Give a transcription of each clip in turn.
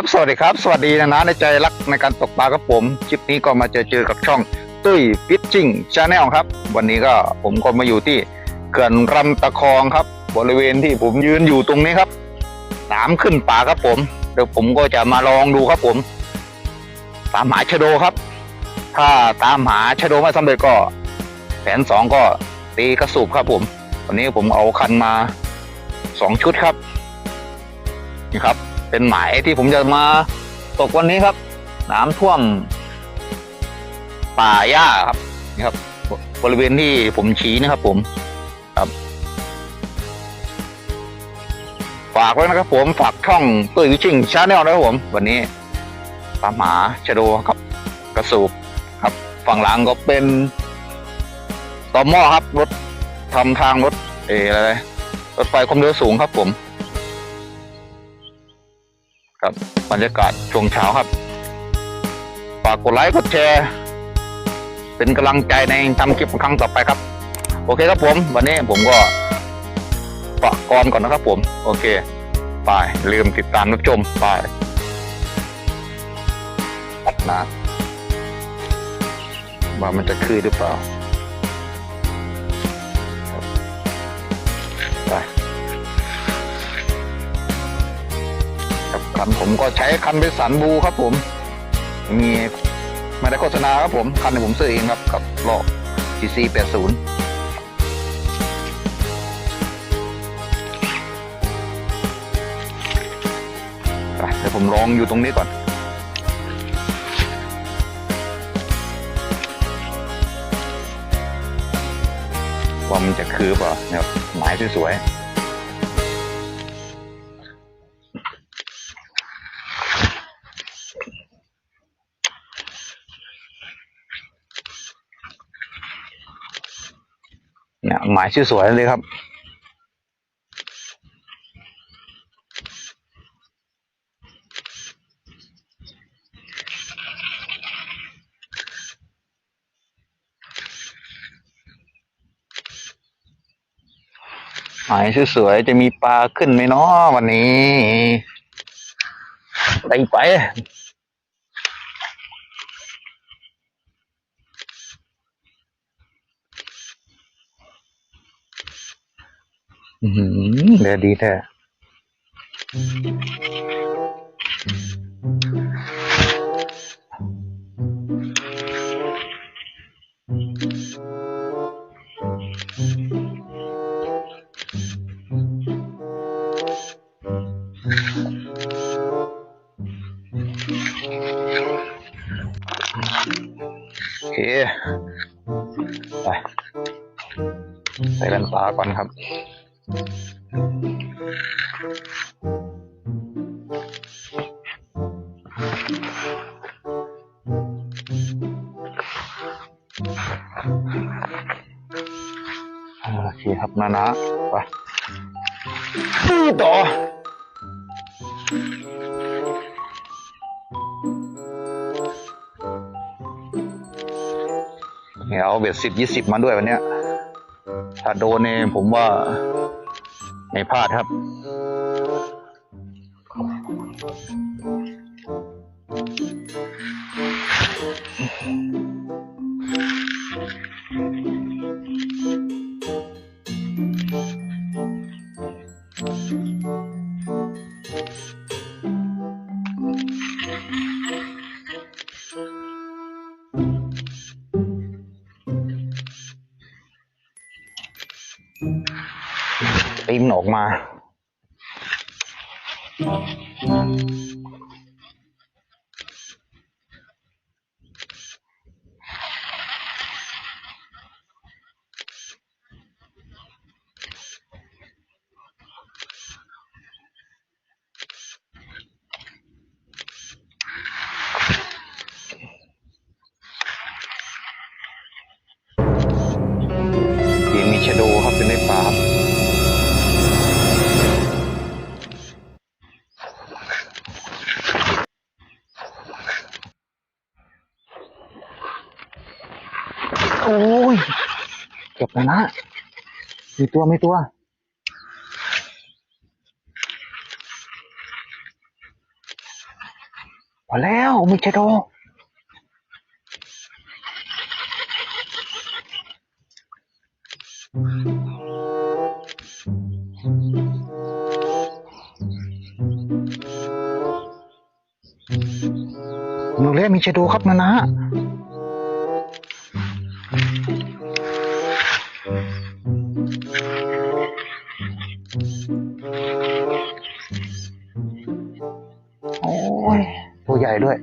ับสวัสดีครับ สวัสดีนะนะในใจรักในการตกปลาครับผม คลิปนี้ก็มาเจอเจอกับช่องตุ้ยฟิชชิ่งชาแนลครับ วันนี้ก็ผมก็มาอยู่ที่เขื่อนรำตะคองครับ บริเวณที่ผมยืนอยู่ตรงนี้ครับน้ำขึ้นป่าครับผม เดี๋ยวผมก็จะมาลองดูครับผม ตามหาชะโดครับ ถ้าตามหาชะโดไม่สำเร็จก็แผนสองก็ตีกระสูบครับผม วันนี้ผมเอาคันมาสองชุดครับนี่ครับ เป็นหมายที่ผมจะมาตกวันนี้ครับ น้ำท่วม ป่าหญ้าครับนี่ครับ บริเวณที่ผมชี้นะครับ ผมครับฝากไว้นะครับ ผมฝากช่องตุ้ยวิชิงชาแนลนะครับผม วันนี้ตามหาชะโดครับ กระสูบครับ ฝั่งหลังก็เป็นต่อหม้อครับรถทำทางรถเออะไรรถไฟความเร็วสูงครับผม ครับบรรยากาศช่วงเช้าครับฝากกดไลค์กดแชร์ เป็นกำลังใจในทำคลิปครั้งต่อไปครับ โอเคครับผม วันนี้ผมก็ฝากกรก่อนนะครับผม โอเคบายลืมติดตามรับชมบายนะว่ามันจะคืนหรือเปล่า ครับคันผมก็ใช้คันเป็นสันบูครับผม มีไม่ได้โฆษณาครับผม คันที่ผมซื้อเองครับ กับล้อ GC 80เดี๋ยวผมลองอยู่ตรงนี้ก่อน ว่ามันจะคือเปล่านะครับหมายสวยๆ เนี่ยหมายชื่อสวยเลยครับ หมายชื่อสวยจะมีปลาขึ้นไหมเนาะวันนี้ไปไป อือหือ เดี๋ยวดีแท้โอเคไปใส่แว่นตาก่อนครับ โอเคครับนานะไปสู้ต่อเนี่ยเอาเบ็ดสิบยี่สิบมาด้วยวันเนี้ยถ้าโดนเนี่ยผมว่า ไม่พลาดครับ ตีมนออกมาทีมมีชะโดครับเป็นในป่าครับ บแล้วนะมีตัวไม่ตัว พอแล้วมิชโดหนูเล่มิชโดครับนะนะ ใหญ่ด้วย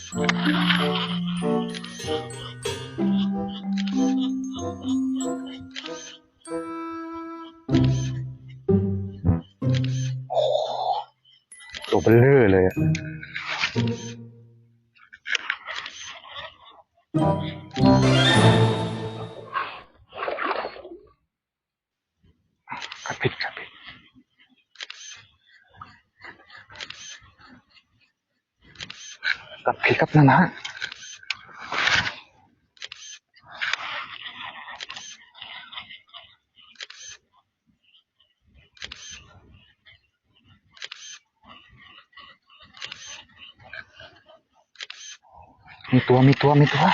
Thank you. กระพริบครับนะฮะมีตัวมีตัวมีตัว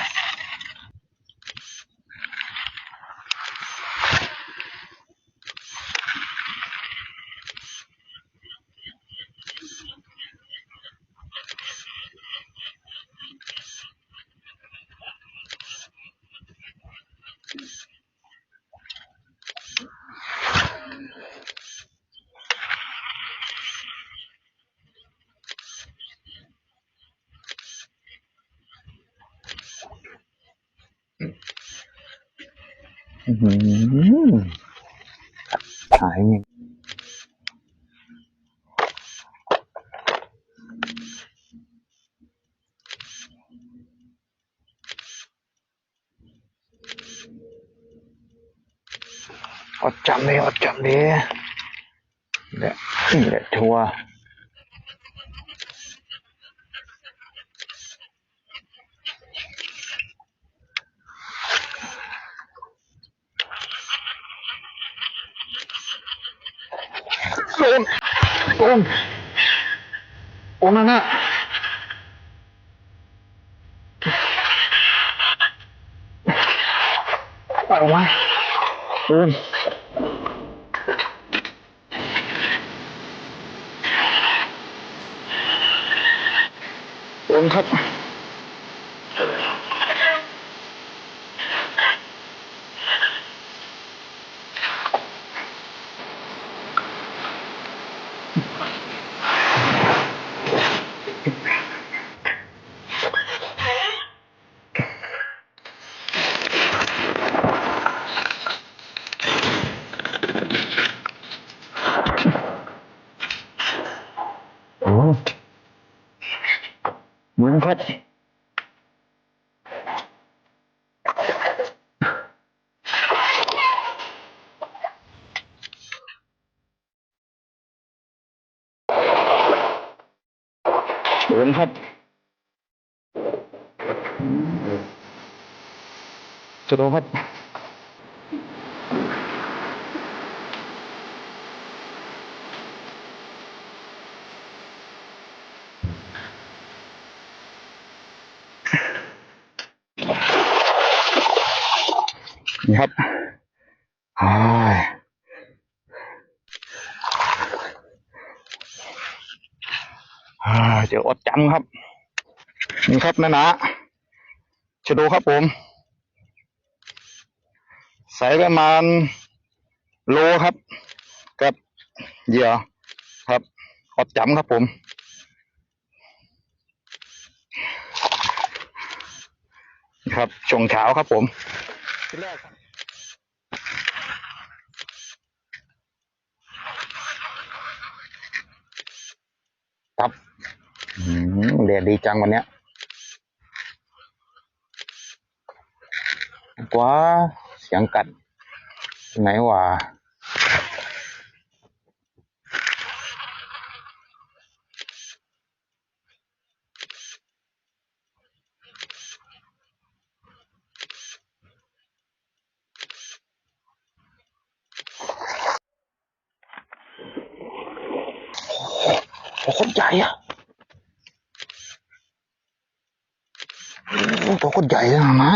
หายเงี้ยอดจำเลยอดจำเลยเนี่ยนี่แหละทัวร์โดน องค์ องค์นั้นนะปล่อยออกมาโดนโดนครับ โอ้ เหมือนครับเหมือนครับจะโดนครั นี่ครับอ้ายอ่าเดี๋ยวอดจำครับ นี่ครับนะนะชะโดครับผม ใส่ประมาณโลครับ กับเหยื่อครับขอบจำครับผมครับช่วงเช้าครับผมที่แรกครับครับ อืมเรียนดีจังวันเนี้ยกว่าเสียงกัด ไหนวะโอ้โหตัวคนใหญ่อะโอ้ ตัวคนใหญ่เลยนะมะ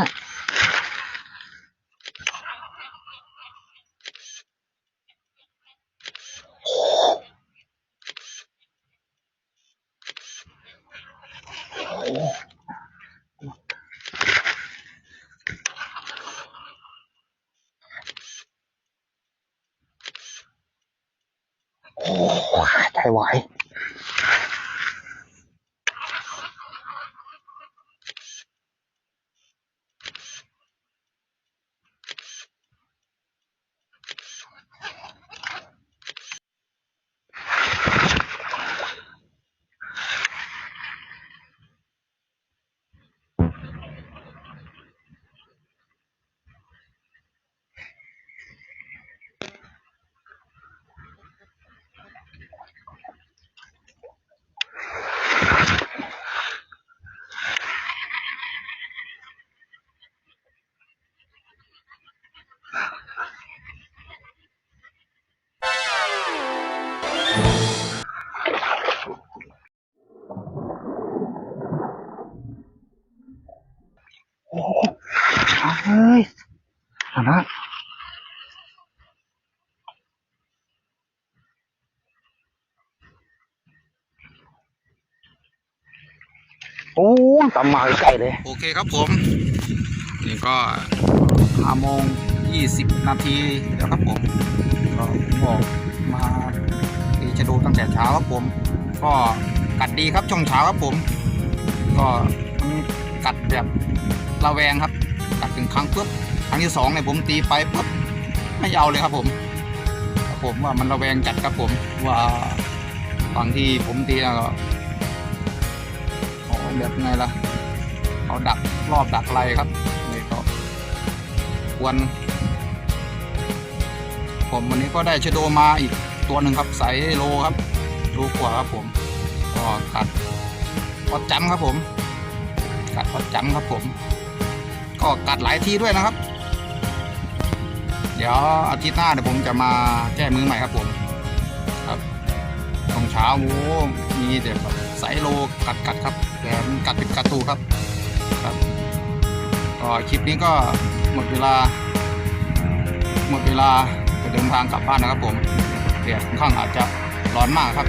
โอ้โหใจไหว เฮ้ยเอานะโอ้ตำมาไกลเลย โอเคครับผม นี่ก็ห้าโมงยี่สิบนาทีแล้วครับผมก็มบอกมาที่จะดูตั้งแต่เช้าครับผม ก็กัดดีครับช่วงเช้าครับผม ก็มันกัดแบบ ระแวงครับกัดถึงครั้งปุ๊บครั้งที่สองเนี่ยผมตีไปปุ๊บไม่เอาเลยครับผมครับผมว่ามันระแวงจัดครับผมว่าฝั่งที่ผมตีนะก็โอ้แบบไงล่ะเขาดักรอบดักไรครับนี่ก็ควร ผมวันนี้ก็ได้ชโดมาอีกตัวหนึ่งครับไซส์โลครับโลกว่าครับผมก็กัดก็จำครับผมกัดก็จำครับผม ก็กัดหลายทีด้วยนะครับ เดี๋ยวอาทิตย์หน้าเดี๋ยวผมจะมาแก้มือใหม่ครับผมครับตรงเช้าโอ้มีแต่แบบไซส์โลกัดกัดครับแต่มันกัดเป็นกระตูครับครับก็คลิปนี้ก็หมดเวลา หมดเวลาจะเดินทางกลับบ้านนะครับผมเดี๋ยวค่อนข้างอาจจะร้อนมากครับ